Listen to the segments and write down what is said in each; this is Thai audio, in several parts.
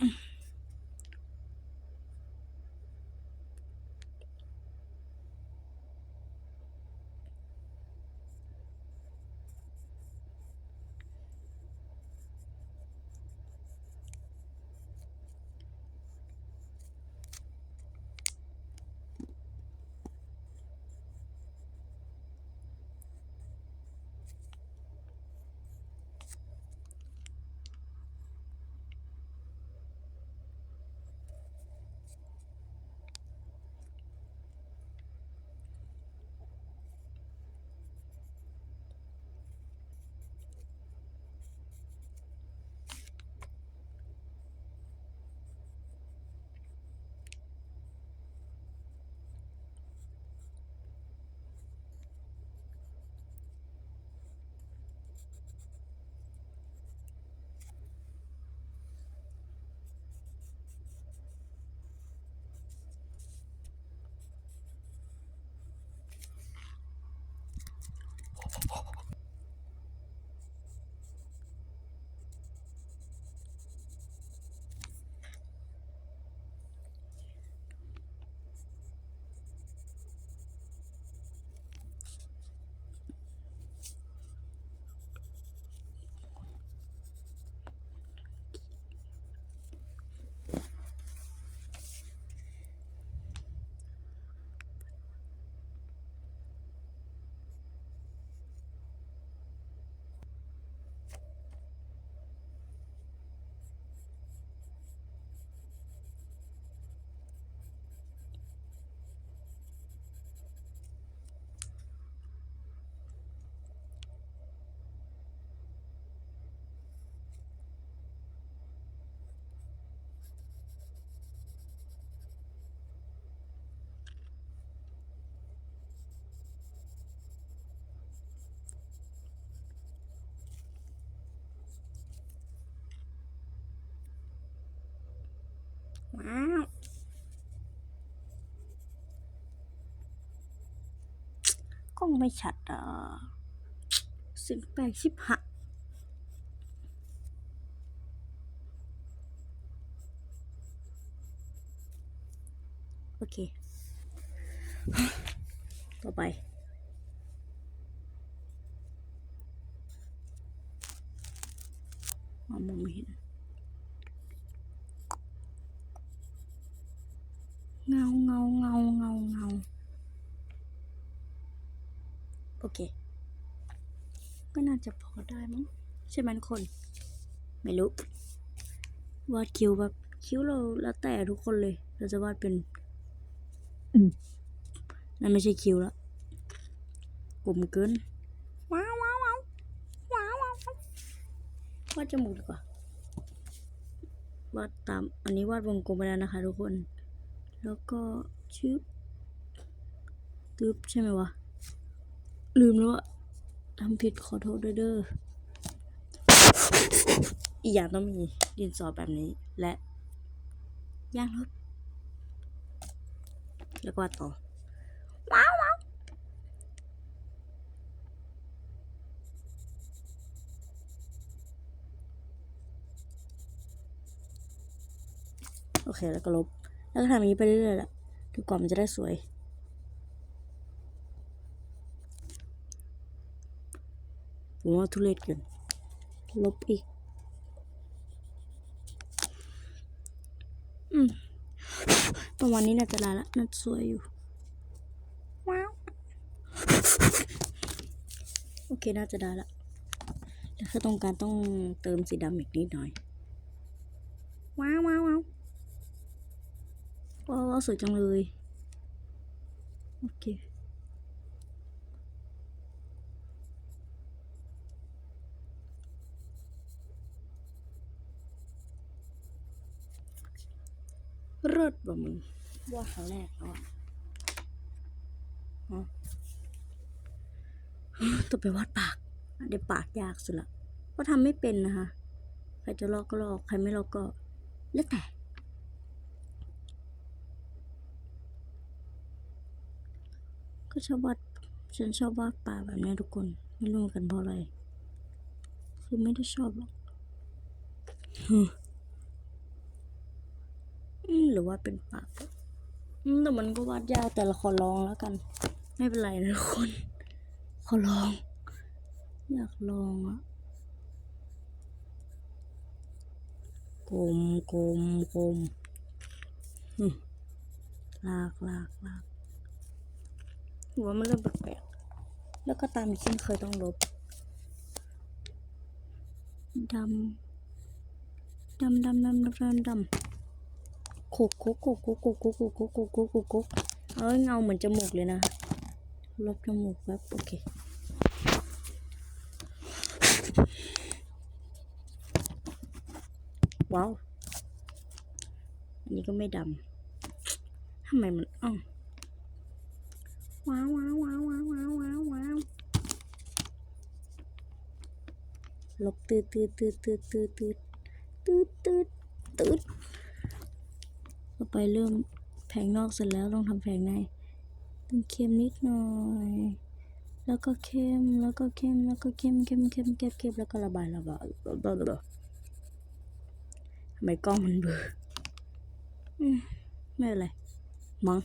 Mm-hmm. ว้าวกล้องไม่ชัดอะสิบแปดสิบหะโอเค ต่อไปมองไม่เห็น เงาเงาเงาเงาเงาโอเค ก็น่าจะพอได้มั้งใช่ไหมทุกคน ไม่รู้ วาดคิ้วแบบคิ้วเราแล้วแต่ทุกคนเลย เราจะวาดเป็นอืมนั่นไม่ใช่คิ้วละกลมเกินว้าวว้าวว้าวว้าวว้าววาดจมูกดีกว่าวาดตาม อันนี้วาดวงกลมไปแล้วนะคะ ทุกคน แล้วก็ชึบตึบใช่ไหมวะ ลืมแล้วอะทำผิดขอโทษด้วยเด้ออีกอย่างต้องมีดินสอแบบนี้และย่างรถแล้วก็ต่อ ว้าวว้าวโอเคแล้วก็ลบ แล้วก็ทำอย่างนี้ไปเรื่อยๆแหละถึงกว่ามันจะได้สวย ผมว่าทุเรศเกินลบอีก อืมประมาณนี้น่าจะได้ละน่าจะสวยอยู่ว้าวโอเค น่าจะได้ละแต่ถ้าต้องการต้องเติมสีดำอีกนิดหน่อย ว้าวว้าวว้าว ว้าวว้าวสวยจังเลย โอเคเลิศบ่มึงว่าครั้งแรกแล้วอะฮะต้องไปวาดปาก เดี๋ยวปากยากสุดละเพราะทำไม่เป็นนะคะ ใครจะลอกก็ลอก ใครไม่ลอกก็ แล้วแต่ ชอบวาดฉันชอบวาดป่าแบบนี้ทุกคน ไม่รู้กันเพราะอะไร คือไม่ได้ชอบหรอกหรือว่าเป็นปากแต่มันก็วาดยากแต่ละขอลองแล้วกัน ไม่เป็นไรนะทุกคน ขอลอง อยากลองอะกลมกลมกลมอืมลากลากลาก หัวมันเริ่มแปลกๆแล้วก็ตามอีกเช่นเคยต้องลบดำดำดำดำดำดำดำโคกโคกโคกโคกโคกโคกกโคกกโคกกโคกเอ้ยเงาเหมือนจมูกเลยนะ ลบจมูกแป๊บโอเคว้าว อันนี้ก็ไม่ดำทำไมมันอ้อ ว้าวว้าวว้าวว้าวว้าวว้าวว้าวลบตืดตืดตืดตืดตืดตืดตืดตืดตืดต่อไปเริ่มแผงนอกเสร็จแล้วต้องทำแผงในต้องเข้มนิดหน่อย แล้วก็เข้มแล้วก็เข้มแล้วก็เข้มเข้มเข้มเข้มเข้มแล้วก็ระบายระบายบลาบาบลาทำไมกล้องมันเบลออืมไม่เป็นไรมั้ง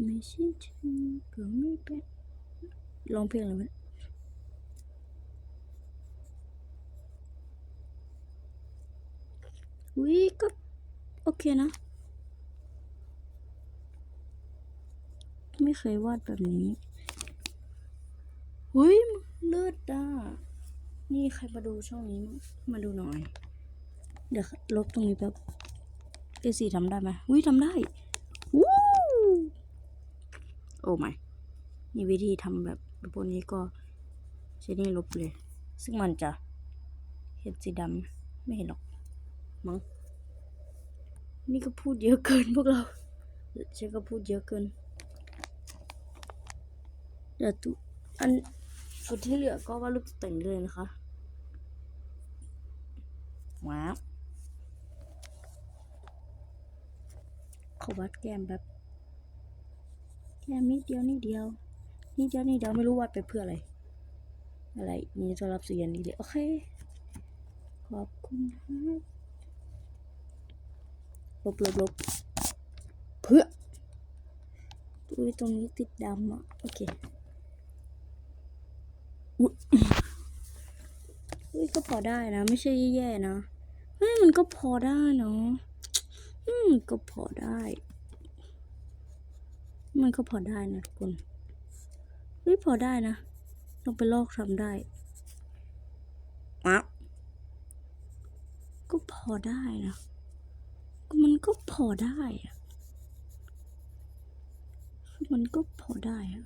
ไม่ใช่เธอก็ไม่เป็นร้องเพลงอะไรไหมวิก็โอเคนะ ไม่เคยวาดแบบนี้เฮ้ยเลือดอะนี่ใครมาดูช่องนี้มาดูหน่อย เดี๋ยวลบตรงนี้แป๊บเอสีทำได้ไหมอุ้ยทำได้วู้ โอ้ไม่นี่วิธีทำแบบพวกนี้ก็ใช้นี่ลบเลย ซึ่งมันจะเห็นสีดำไม่เห็นหรอกมั้งนี่ก็พูดเยอะเกินพวกเราฉันก็พูดเยอะเกินเดี๋ยวตุอันส่วนที่เหลือก็ว่าดรูปแต่งเลยนะคะว้าวขอวัดแก้มแบบ แค่นิดเดียวนิดเดียวนิดเดียวนิดเดียวไม่รู้วาดไปเพื่ออะไร อะไรนี่สำหรับเสียงนี้เลยโอเค ขอบคุณครับลบลบลบเพื่ออุ้ยตรงนี้ติดดำอะโอเคอุ๊ยอุ้ยก็พอได้นะ ไม่ใช่แย่ๆนะเฮ้ยมันก็พอได้เนาะอืมก็พอได้ มันก็พอได้นะทุกคนเฮ้ยพอได้นะลองไปลอกทำได้อะก็พอได้นะมันก็พอได้อะมันก็พอได้อะ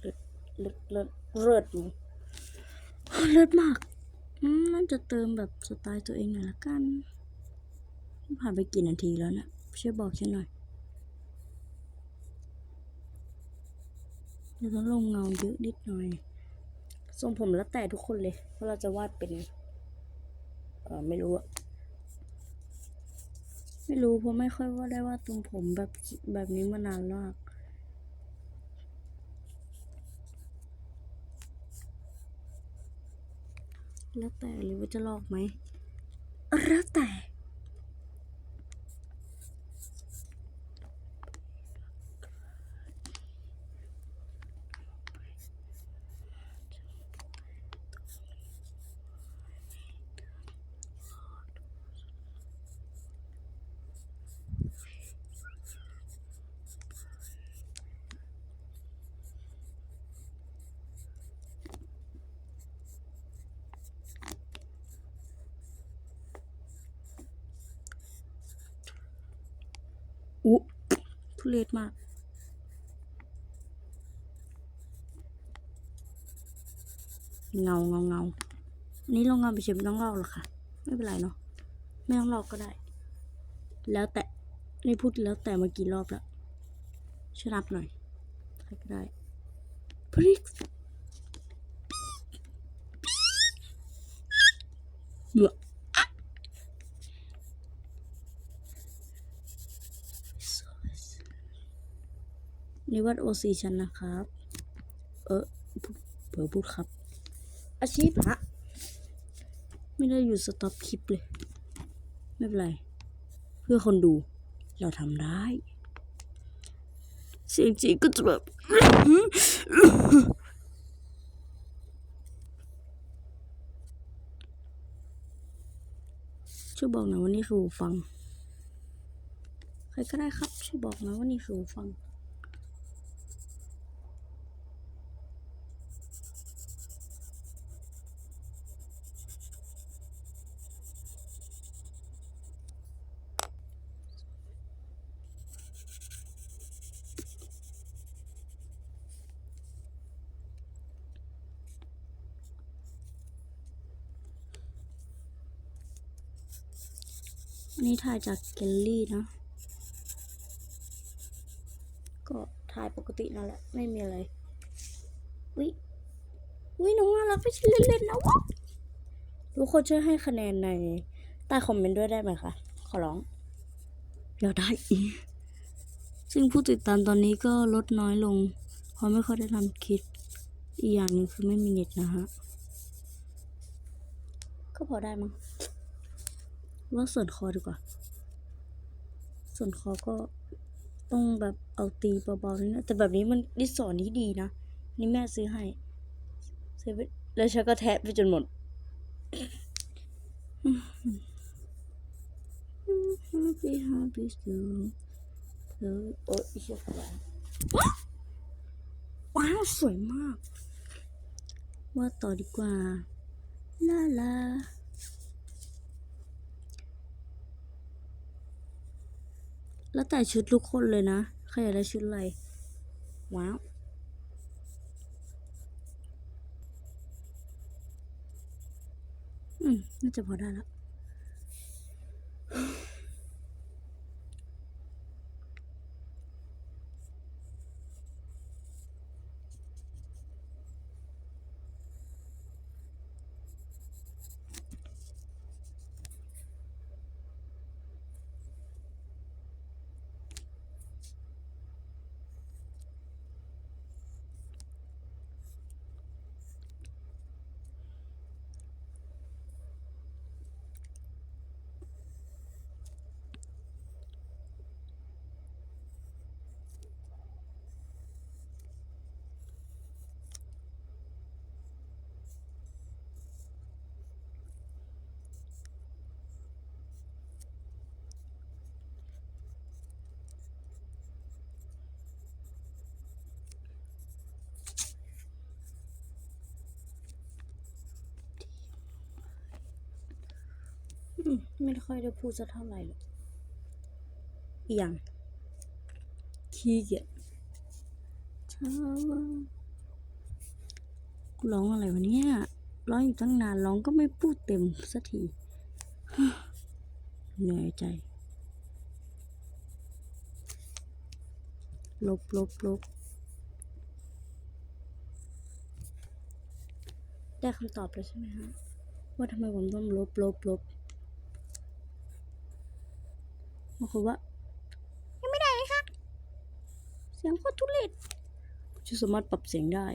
เลิศเลิศเลิศเลิศอยู่เลิศมากอืมน่าจะเติมแบบสไตล์ตัวเองหน่อยละกัน ผ่านไปกี่นาทีแล้วนะช่วยบอกฉันหน่อยเราต้องลงเงาเยอะนิดหน่อย ทรงผมแล้วแต่ทุกคนเลยว่าะเราจะวาดเป็น เออไม่รู้อะไม่รู้เพราะไม่ค่อยว่าได้วาดทรงผมแบบแบบนี้มานานมากแล้วแต่หรือว่าจะลอกไหมแล้วแต่ อุ๊ ทุเรศมาก เงาเงาเงาอันนี้ลงเงาไปเฉยไม่ต้องลอกหรอกค่ะ ไม่เป็นไรเนาะ ไม่ต้องลอกก็ได้ แล้วแต่นี่พูดแล้วแต่มากี่รอบแล้วช่วยนับหน่อยใครก็ได้พริกเบื่อ นี่วัดโอซีฉันนะครับ เออเผื่อพูดครับ อาชีพฮะไม่ได้อยู่สต็อปคลิปเลย ไม่เป็นไร เพื่อคนดู เราทำได้ เสียงจริงก็จะแบบช่วยบอกหน่อยว่านี่คือหูฟัง ใครก็ได้ครับ ช่วยบอกหน่อยว่านี่คือหูฟัง อันนี้ถ่ายจากแกลลี่นะ ก็ถ่ายปกตินั่นแหละ ไม่มีอะไรวิวิน้องน่ารักไม่ใช่เล่นๆนะวะทุกคนช่วยให้คะแนนในใต้คอมเมนต์ด้วยได้ไหมคะ ขอร้องอยากได้อีกซึ่งผู้ติดตามตอนนี้ก็ลดน้อยลง เพราะไม่ค่อยได้ทำคลิป อีกอย่างหนึ่งคือไม่มีเน็ตนะฮะ ก็พอได้มั้ง ว่าส่วนคอดีกว่า ส่วนคอก็ต้องแบบเอาตีเบาๆนิดนะแต่แบบนี้มันดิสอนี้ดีนะ นี่แม่ซื้อให้ซื้อไปแล้วฉันก็แทะไปจนหมด happy happy soon เธอโอ๊ยเชี่ยว้าวสวยมาก ว่าต่อดีกว่า ลาลา แล้วแต่ชุดทุกคนเลยนะ ใครอยากได้ชุดอะไร ว้าว อืม น่าจะพอได้แล้ว ไม่ค่อยได้พูดสักเท่าไหร่หรอกอย่างขี้เกียจเช้ากูร้องอะไรวะเนี่ยร้องอยู่ตั้งนานร้องก็ไม่พูดเต็มสักทีเหนื่อยใจ ลบลบลบได้คำตอบแล้วใช่ไหมฮะ ว่าทำไมผมต้องลบลบลบ บอกคือว่ายังไม่ได้เลยค่ะ เสียงโคตรทุเรศจะสามารถปรับเสียงได้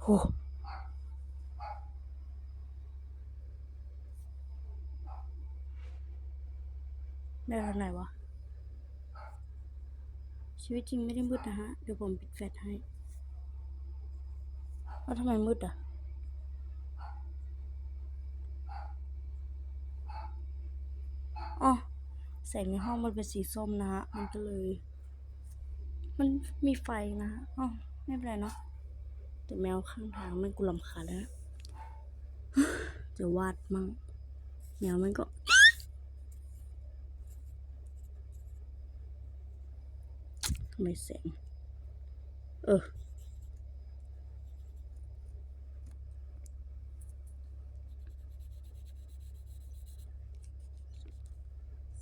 โหได้ทางไหนวะ ชีวิตจริงไม่ได้มืดนะฮะ เดี๋ยวผมปิดแฟลชให้แล้วทำไมมืดอะ อ๋อ แสงในห้องมันเป็นสีส้มนะฮะ มันก็เลย มันมีไฟนะอ๋อไม่เป็นไรเนาะ แต่แมวข้างทางมันกูรำคาญแล้วจะวาดมั่งแมวมันก็ทำไมแสง เออ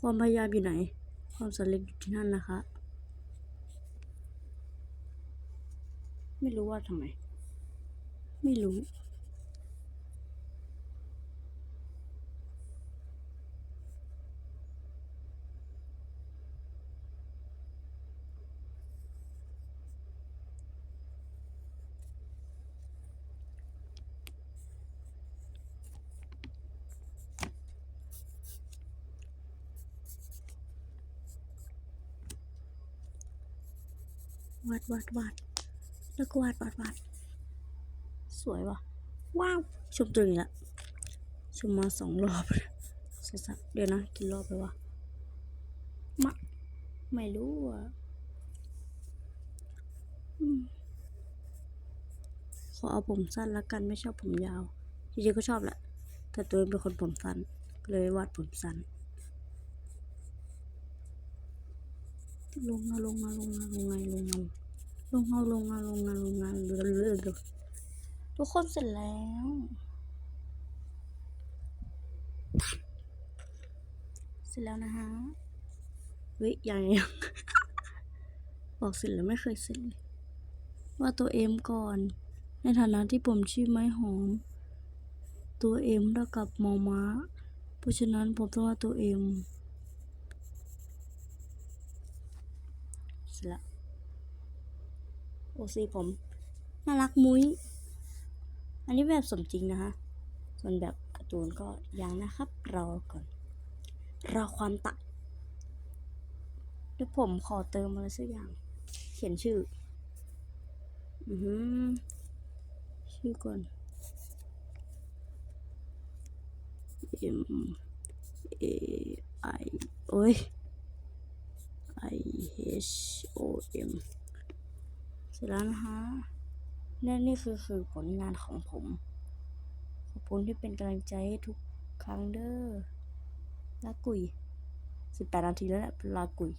ความพยายามอยู่ไหน ความสำเร็จอยู่ที่นั่นนะคะ ไม่รู้ว่าทำไม ไม่รู้ วาดวาดวาดแล้วก็วาดวาดวาดสวยว่ะ ว้าวชมตัวนี้ละชมมาสองรอบสัสเดี๋ยวนะกี่รอบไปวะมะไม่รู้อะขอเอาผมสั้นละกันไม่ชอบผมยาวจริงๆก็ชอบแหละแต่ตัวเองเป็นคนผมสั้น ก็เลยวาดผมสั้น ลงมาลงมาลงมาลงมาลงมาลงมาลงมาลงมาลงมาเรือเรือเรือทุกคนเสร็จแล้วเสร็จแล้วนะฮะเฮ้ยยังยังบอกเสร็จแล้วไม่เคยเสร็จเลยว่าตัวเอ็มก่อน ในฐานะที่ผมชื่อไม้หอม ตัวเอ็มเท่ากับมอม้าเพราะฉะนั้นผมต้องว่าตัวเอ็ม สล้วโอซีผมน่ารักมุ้ย อันนี้แบบสมจริงนะคะ ส่วนแบบการ์ตูนก็ยังนะครับ รอก่อน รอความตัดเดี๋ยวผมขอเติมอะไรสักอย่าง เขียนชื่อ อือหือชื่อก่อน M A I โอ้ย I H O M เสร็จแล้วนะคะนั่นนี่คือคือผลงานของผม ขอบคุณที่เป็นกำลังใจให้ทุกครั้งเด้อลากุยสิบแปดนาทีแล้วแหละลากุย